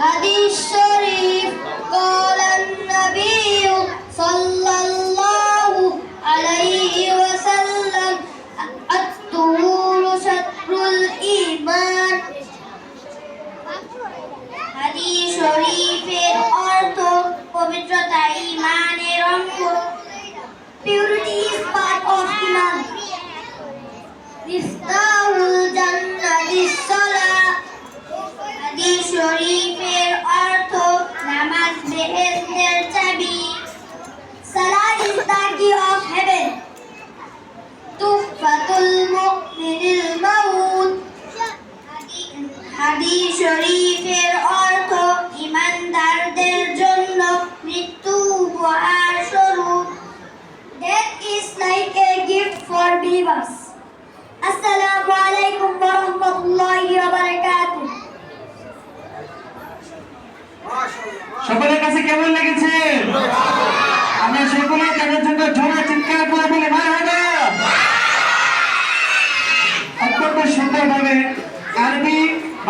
হাদিস শরীফ কলান নবী সাল্লাল্লাহু আলাইহি ওয়াসাল্লাম আত-তুর শাতরুল ঈমান। হাদিস শরীফের অর্থ পবিত্রতা, ঈমানের অঙ্গ পিউরিটি ইজ পার্ট অফ ঈমান মিফতাহুল জান্নাত। held their tabby. Salah is the key of heaven. Tuhfatul mu'minil maut. হাদি শরীফের অর্থ ইমানদারদের জন্য মৃত্যু উপহার স্বরূপ Death is like a gift for believers. Assalamu alaikum wa rahmatullahi সকলের কাছে কেমন লেগেছে? আমরা সকলে তাদের জন্য জোরে চিৎকার করে বলি ভাই হবে! অত্যন্ত সুন্দরভাবে